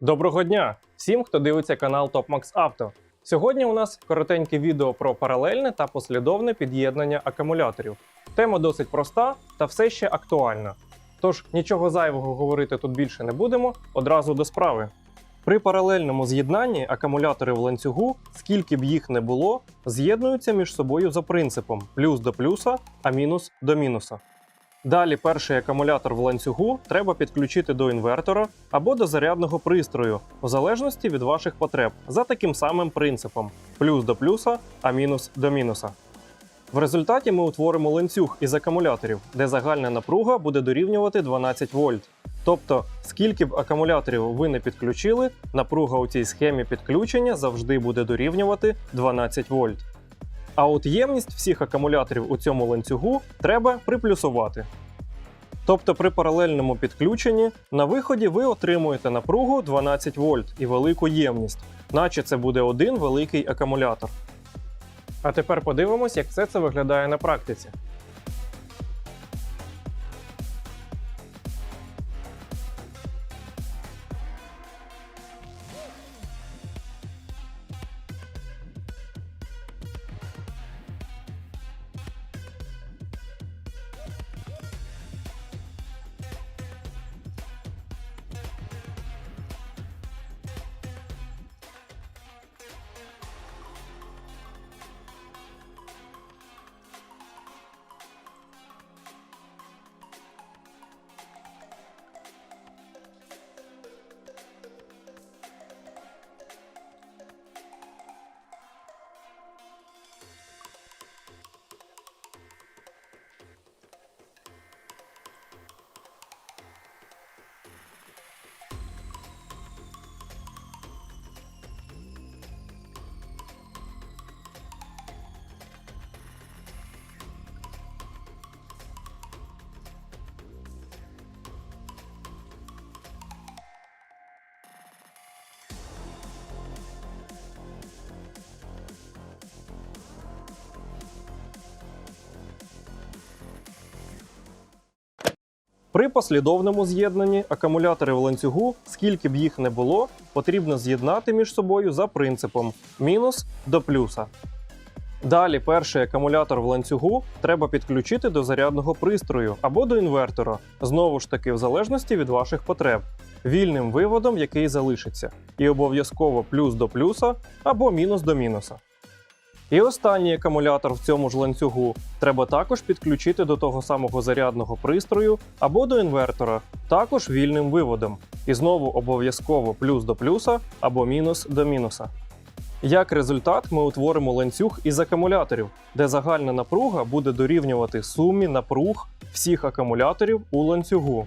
Доброго дня всім, хто дивиться канал TopMax Auto. Сьогодні у нас коротеньке відео про паралельне та послідовне під'єднання акумуляторів. Тема досить проста та все ще актуальна. Тож нічого зайвого говорити тут більше не будемо, одразу до справи. При паралельному з'єднанні акумулятори в ланцюгу, скільки б їх не було, з'єднуються між собою за принципом плюс до плюса, а мінус до мінуса. Далі перший акумулятор в ланцюгу треба підключити до інвертора або до зарядного пристрою, в залежності від ваших потреб, за таким самим принципом: плюс до плюса, а мінус до мінуса. В результаті ми утворимо ланцюг із акумуляторів, де загальна напруга буде дорівнювати 12 вольт. Тобто, скільки б акумуляторів ви не підключили, напруга у цій схемі підключення завжди буде дорівнювати 12 вольт. А от ємність всіх акумуляторів у цьому ланцюгу треба приплюсувати. Тобто при паралельному підключенні на виході ви отримуєте напругу 12 вольт і велику ємність, наче це буде один великий акумулятор. А тепер подивимось, як все це виглядає на практиці. При послідовному з'єднанні акумулятори в ланцюгу, скільки б їх не було, потрібно з'єднати між собою за принципом мінус до плюса. Далі перший акумулятор в ланцюгу треба підключити до зарядного пристрою або до інвертора, знову ж таки в залежності від ваших потреб, вільним виводом, який залишиться, і обов'язково плюс до плюса або мінус до мінуса. І останній акумулятор в цьому ж ланцюгу треба також підключити до того самого зарядного пристрою або до інвертора, також вільним виводом. І знову обов'язково плюс до плюса або мінус до мінуса. Як результат, ми утворимо ланцюг із акумуляторів, де загальна напруга буде дорівнювати сумі напруг всіх акумуляторів у ланцюгу.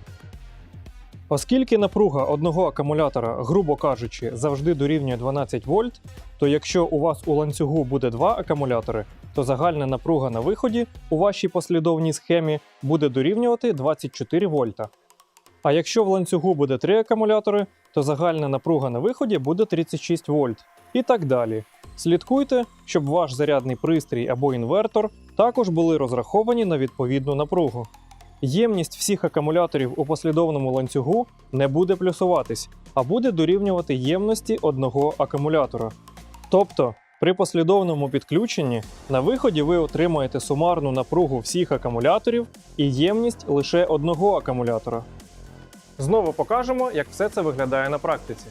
Оскільки напруга одного акумулятора, грубо кажучи, завжди дорівнює 12 вольт, то якщо у вас у ланцюгу буде два акумулятори, то загальна напруга на виході у вашій послідовній схемі буде дорівнювати 24 вольта. А якщо в ланцюгу буде три акумулятори, то загальна напруга на виході буде 36 вольт. І так далі. Слідкуйте, щоб ваш зарядний пристрій або інвертор також були розраховані на відповідну напругу. Ємність всіх акумуляторів у послідовному ланцюгу не буде плюсуватись, а буде дорівнювати ємності одного акумулятора. Тобто, при послідовному підключенні на виході ви отримаєте сумарну напругу всіх акумуляторів і ємність лише одного акумулятора. Знову покажемо, як все це виглядає на практиці.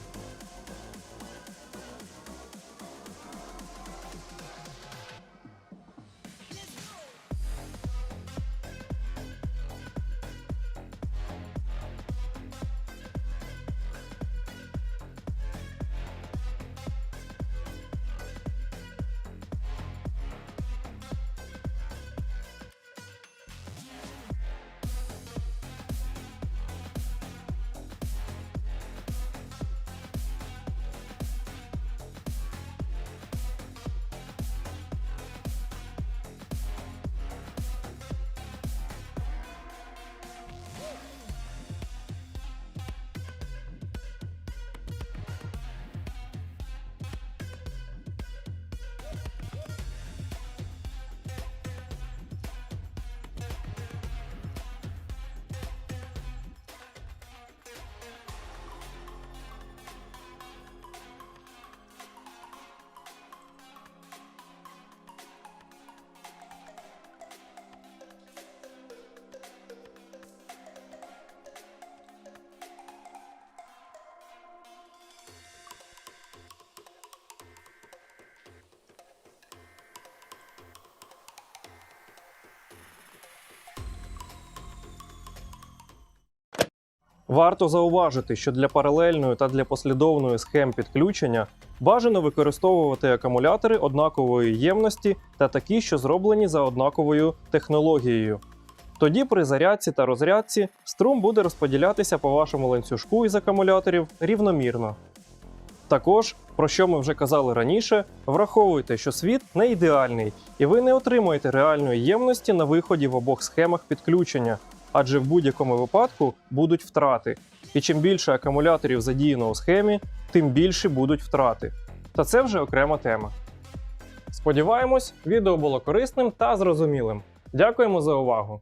Варто зауважити, що для паралельної та для послідовної схем підключення бажано використовувати акумулятори однакової ємності та такі, що зроблені за однаковою технологією. Тоді при зарядці та розрядці струм буде розподілятися по вашому ланцюжку із акумуляторів рівномірно. Також, про що ми вже казали раніше, враховуйте, що світ не ідеальний, і ви не отримаєте реальної ємності на виході в обох схемах підключення, адже в будь-якому випадку будуть втрати. І чим більше акумуляторів задіяно у схемі, тим більше будуть втрати. Та це вже окрема тема. Сподіваємось, відео було корисним та зрозумілим. Дякуємо за увагу!